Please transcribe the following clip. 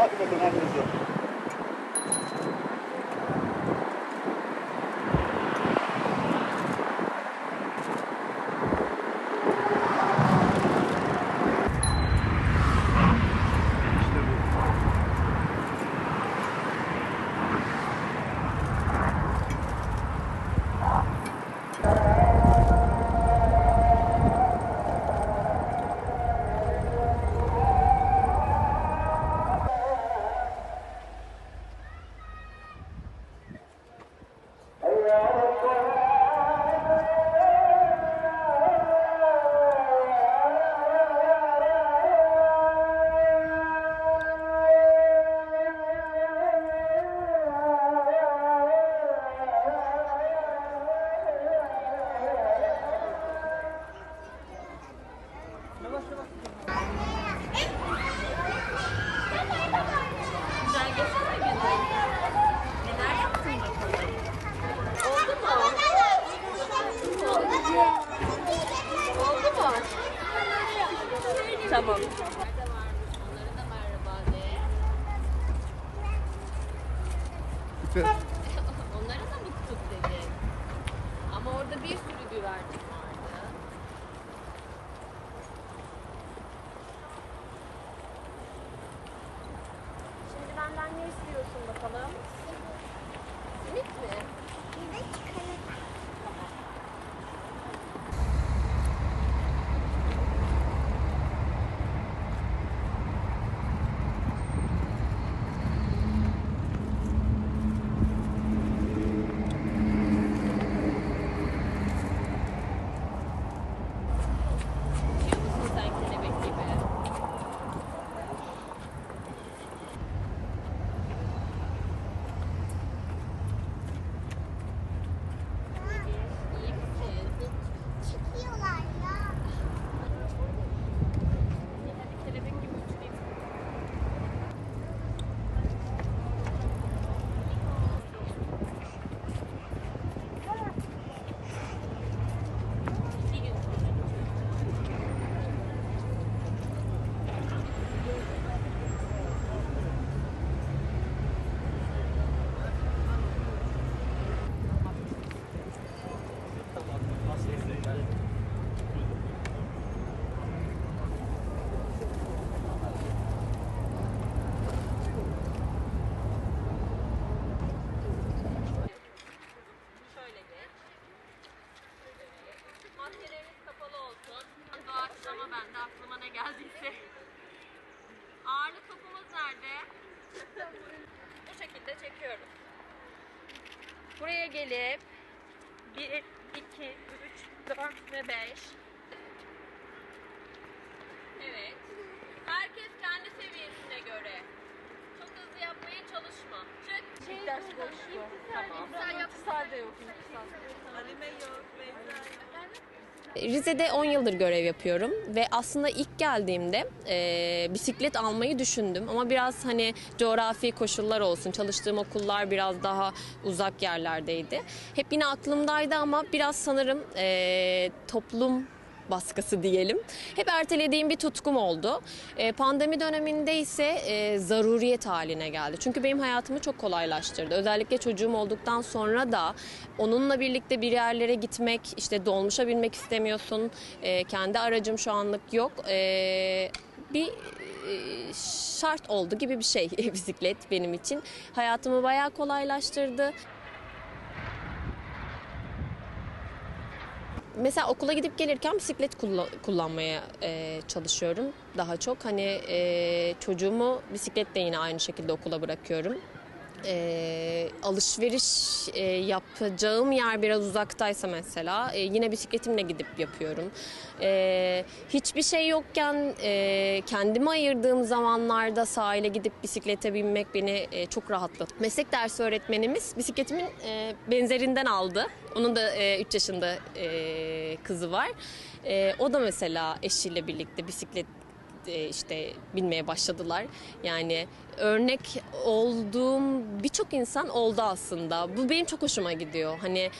初めてなんです。ਆ ਰੱਬਾ orada bir sürü güvercin vardı. Maskeleriniz kapalı olsun. Doğaçlama ben de aklıma ne geldiyse. Ağırlık topumuz nerede? Bu şekilde çekiyorum. Buraya gelip 1, 2, 3, 4 ve 5. Rize'de 10 yıldır görev yapıyorum ve aslında ilk geldiğimde e, bisiklet almayı düşündüm ama biraz hani coğrafi koşullar olsun çalıştığım okullar biraz daha uzak yerlerdeydi. Hep yine aklımdaydı ama biraz sanırım e, toplum baskısı diyelim. Hep ertelediğim bir tutkum oldu. E, pandemi döneminde ise e, zaruriyet haline geldi. Çünkü benim hayatımı çok kolaylaştırdı. Özellikle çocuğum olduktan sonra da onunla birlikte bir yerlere gitmek, işte dolmuşa binmek istemiyorsun. E, kendi aracım şu anlık yok. E, bir e, şart oldu gibi bir şey bisiklet benim için. Hayatımı bayağı kolaylaştırdı. Mesela okula gidip gelirken bisiklet kulla- kullanmaya e, çalışıyorum daha çok. Hani e, çocuğumu bisikletle yine aynı şekilde okula bırakıyorum. E, alışveriş e, yapacağım yer biraz uzaktaysa mesela e, yine bisikletimle gidip yapıyorum. E, hiçbir şey yokken e, kendime ayırdığım zamanlarda sahile gidip bisiklete binmek beni e, çok rahatlattı. Meslek dersi öğretmenimiz bisikletimin e, benzerinden aldı. Onun da 3 yaşında e, kızı var. E, o da mesela eşiyle birlikte bisiklet e, işte binmeye başladılar. Yani örnek olduğum birçok insan oldu aslında. Bu benim çok hoşuma gidiyor. Hani